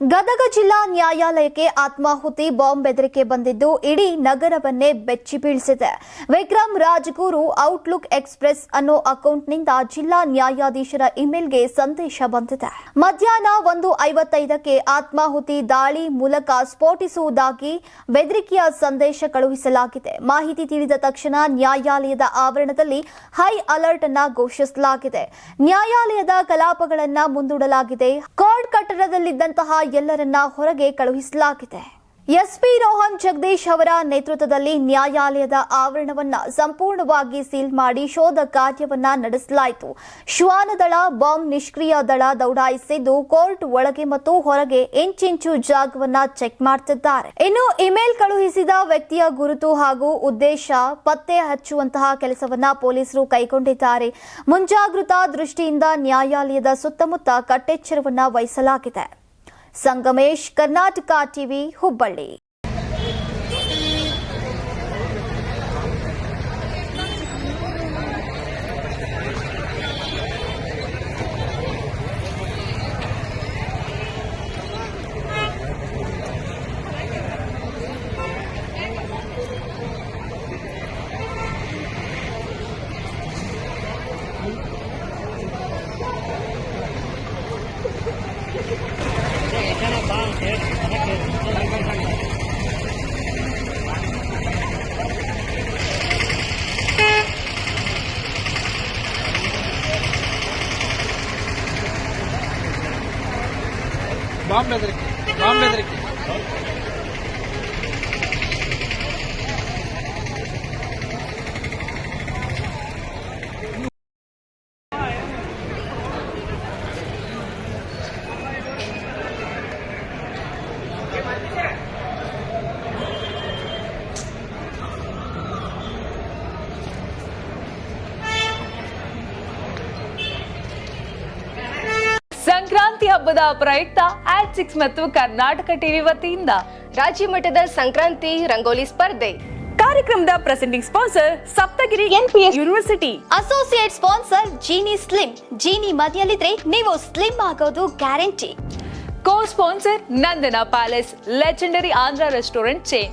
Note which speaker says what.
Speaker 1: ಗದಗ ಜಿಲ್ಲಾ ನ್ಯಾಯಾಲಯಕ್ಕೆ ಆತ್ಮಾಹುತಿ ಬಾಂಬ್ ಬೆದರಿಕೆ ಬಂದಿದ್ದು, ಇಡೀ ನಗರವನ್ನೇ ಬೆಚ್ಚಿ ಬೀಳಿಸಿದೆ. ವಿಕ್ರಮ್ ರಾಜ್ಗೂರು ಔಟ್ಲುಕ್ ಎಕ್ಸ್ಪ್ರೆಸ್ ಅನ್ನೋ ಅಕೌಂಟ್ನಿಂದ ಜಿಲ್ಲಾ ನ್ಯಾಯಾಧೀಶರ ಇಮೇಲ್ಗೆ ಸಂದೇಶ ಬಂದಿದೆ. ಮಧ್ಯಾಹ್ನ ಒಂದು ಐವತ್ತೈದಕ್ಕೆ ಆತ್ಮಾಹುತಿ ದಾಳಿ ಮೂಲಕ ಸ್ಫೋಟಿಸುವುದಾಗಿ ಬೆದರಿಕೆಯ ಸಂದೇಶ ಕಳುಹಿಸಲಾಗಿದೆ. ಮಾಹಿತಿ ತಿಳಿದ ತಕ್ಷಣ ನ್ಯಾಯಾಲಯದ ಆವರಣದಲ್ಲಿ ಹೈ ಅಲರ್ಟ್ ಅನ್ನ ಘೋಷಿಸಲಾಗಿದೆ. ನ್ಯಾಯಾಲಯದ ಕಲಾಪಗಳನ್ನ ಮುಂದೂಡಲಾಗಿದೆ. ಕೋರ್ಟ್ ಕಟ್ಟಡದಲ್ಲಿದ್ದಂತಹ ಎಲ್ಲರನ್ನ ಹೊರಗೆ ಕಳುಹಿಸಲಾಗಿದೆ. ಎಸ್ಪಿ ರೋಹನ್ ಜಗದೀಶ್ ಅವರ ನೇತೃತ್ವದಲ್ಲಿ ನ್ಯಾಯಾಲಯದ ಆವರಣವನ್ನ ಸಂಪೂರ್ಣವಾಗಿ ಸೀಲ್ ಮಾಡಿ ಶೋಧ ಕಾರ್ಯವನ್ನ ನಡೆಸಲಾಯಿತು. ಶ್ವಾನದಳ ಬಾಂಬ್ ನಿಷ್ಕ್ರಿಯ ದಳ ದೌಡಾಯಿಸಿದ್ದು ಕೋರ್ಟ್ ಒಳಗೆ ಮತ್ತು ಹೊರಗೆ ಇಂಚಿಂಚು ಜಾಗವನ್ನ ಚೆಕ್ ಮಾಡುತ್ತಿದ್ದಾರೆ ಇನ್ನು ಇಮೇಲ್ ಕಳುಹಿಸಿದ ವ್ಯಕ್ತಿಯ ಗುರುತು ಹಾಗೂ ಉದ್ದೇಶ ಪತ್ತೆ ಹಚ್ಚುವಂತಹ ಕೆಲಸವನ್ನ ಪೊಲೀಸರು ಕೈಗೊಂಡಿದ್ದಾರೆ. ಮುಂಜಾಗೃತಾ ದೃಷ್ಟಿಯಿಂದ ನ್ಯಾಯಾಲಯದ ಸುತ್ತಮುತ್ತ ಕಟ್ಟೆಚ್ಚರವನ್ನ ವಹಿಸಲಾಗಿದೆ. ಸಂಗಮೇಶ್ ಕರ್ನಾಟಕ ಟಿವಿ ಹುಬ್ಬಳ್ಳಿ
Speaker 2: ಬಾಂಬ್ ಬೆದರಿಕೆ ಬಾಂಬ್ ಬೆದರಿಕೆ
Speaker 3: ಸಂಕ್ರಾಂತಿ ಹಬ್ಬದ ಪ್ರಯುಕ್ತ ಆಟ್ ಸಿಕ್ಸ್ ಮತ್ತು ಕರ್ನಾಟಕ ಟಿವಿ ವತಿಯಿಂದ
Speaker 4: ರಾಜ್ಯ ಮಟ್ಟದ ಸಂಕ್ರಾಂತಿ ರಂಗೋಲಿ ಸ್ಪರ್ಧೆ.
Speaker 5: ಕಾರ್ಯಕ್ರಮದ presenting sponsor Saptagiri NPS university
Speaker 1: associate sponsor Jeeni slim Jeeni ಮನೆಯಲ್ಲಿದ್ರೆ ನೀವು ಸ್ಲಿಮ್ ಆಗೋದು guarantee
Speaker 3: co sponsor Nandana palace legendary Andhra restaurant chain